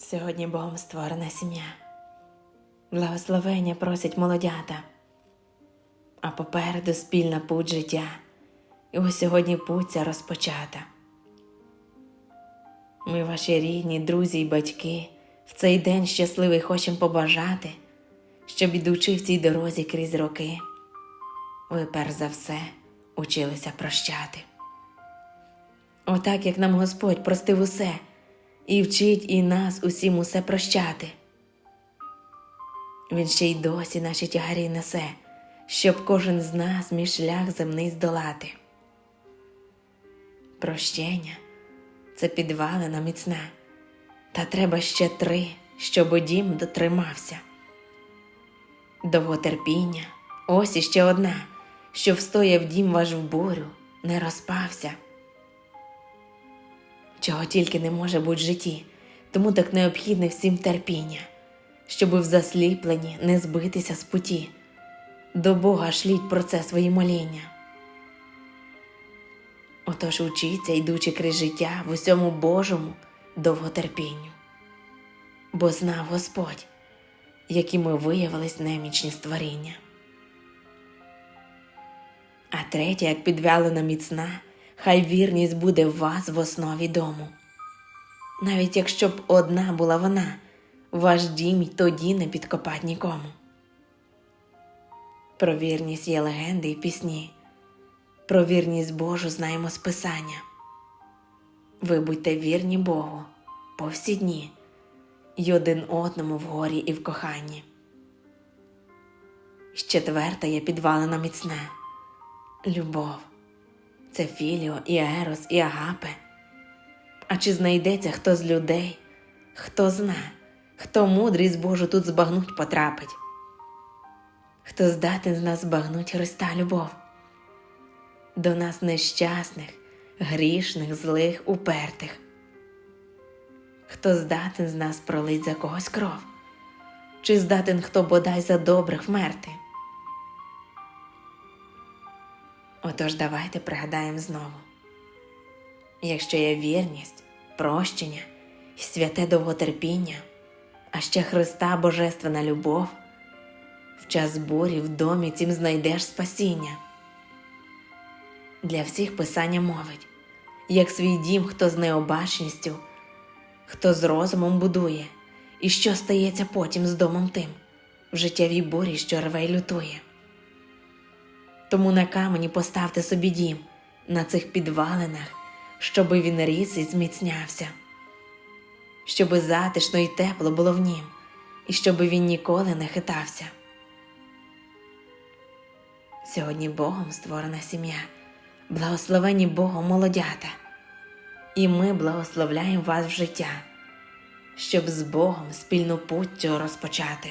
Сьогодні Богом створена сім'я. Благословення просять молодята, а попереду спільна путь життя, і ось сьогодні путь розпочата. Ми, ваші рідні, друзі й батьки, в цей день щасливий хочемо побажати, щоб ідучи в цій дорозі крізь роки, ви перш за все училися прощати. Отак, як нам Господь простив усе, і вчить і нас усім усе прощати. Він ще й досі наші тягарі несе, щоб кожен з нас мій шлях земний здолати. Прощення це підвалина міцна, та треба ще три, щоб дім дотримався. Довготерпіння, ось іще одна, що встояв дім ваш в бурю, не розпався. Чого тільки не може бути в житті, тому так необхідне всім терпіння, щоби в засліпленні не збитися з путі, до Бога шліть про це свої моління. Отож учіться, йдучи крізь життя в усьому Божому довготерпінню, бо знав Господь, які ми виявились немічні створіння. А третя, як підвялена міцна, хай вірність буде в вас в основі дому. Навіть якщо б одна була вона, ваш дім й тоді не підкопать нікому. Про вірність є легенди і пісні, про вірність Божу знаємо з Писання. Ви будьте вірні Богу по всі дні й один одному в горі і в коханні. З четверта є підвалена міцна любов. Це Філіо, і Ерос, і Агапе. А чи знайдеться хто з людей, хто зна, хто мудрість Божу тут збагнуть потрапить? Хто здатен з нас збагнуть Христа любов? До нас нещасних, грішних, злих, упертих. Хто здатен з нас пролить за когось кров? Чи здатен хто бодай за добрих вмерти? Отож давайте пригадаємо знову. Якщо є вірність, прощення і святе довготерпіння, а ще Христа Божественна любов, в час бурі в домі цім знайдеш спасіння. Для всіх Писання мовить, як свій дім, хто з необачністю, хто з розумом будує, і що стається потім з домом тим, в життєвій бурі, що рве й лютує. Тому на камені поставте собі дім на цих підвалинах, щоби він ріс і зміцнявся, щоби затишно і тепло було в нім, і щоби він ніколи не хитався. Сьогодні Богом створена сім'я, благословені Богом молодята, і ми благословляємо вас в життя, щоб з Богом спільну путь цю розпочати.